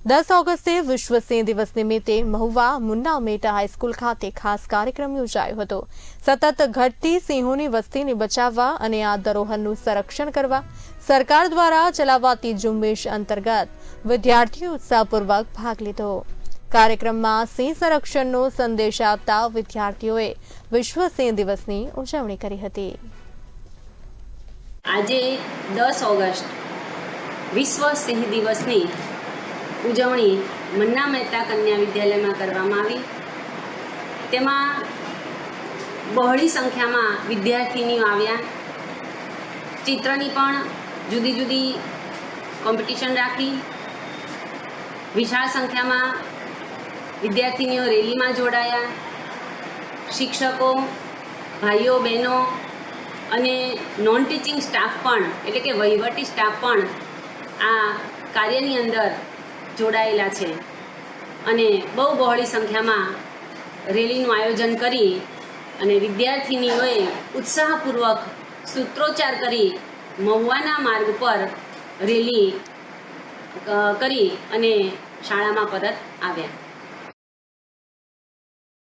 દસ ઓગસ્ટે વિશ્વ સિંહ દિવસ નિમિત્તે મહુવા મુન્ના મેટા હાઈસ્કૂલ ખાતે ખાસ કાર્યક્રમ યોજાયો હતો. સતત ઘટતી સિંહોની વસ્તીને બચાવવા અને આ ધરોહરનું સંરક્ષણ કરવા સરકાર દ્વારા ચલાવાતી ઝુંબેશ અંતર્ગત વિદ્યાર્થીઓ ઉત્સાહપૂર્વક ભાગ લીધો. કાર્યક્રમમાં સિંહ સંરક્ષણનો સંદેશ આપતા વિદ્યાર્થીઓએ વિશ્વ સિંહ દિવસની ઉજવણી કરી હતી. આજે દસ ઓગસ્ટ વિશ્વ સિંહ દિવસની ઉજવણી મન્ના મહેતા કન્યા વિદ્યાલયમાં કરવામાં આવી. તેમાં બહોળી સંખ્યામાં વિદ્યાર્થીનીઓ આવ્યા. ચિત્રની પણ જુદી જુદી કોમ્પિટિશન રાખી. વિશાળ સંખ્યામાં વિદ્યાર્થીનીઓ રેલીમાં જોડાયા. શિક્ષકો, ભાઈઓ, બહેનો અને નોન ટીચિંગ સ્ટાફ પણ, એટલે કે વહીવટી સ્ટાફ પણ આ કાર્યની અંદર જોડાયેલા છે. અને બહુ બહોળી સંખ્યામાં રેલીનું આયોજન કરી અને વિદ્યાર્થીનીઓએ ઉત્સાહપૂર્વક સૂત્રોચ્ચાર કરી મહુવાના માર્ગ પર રેલી કરી અને શાળામાં પરત આવ્યા.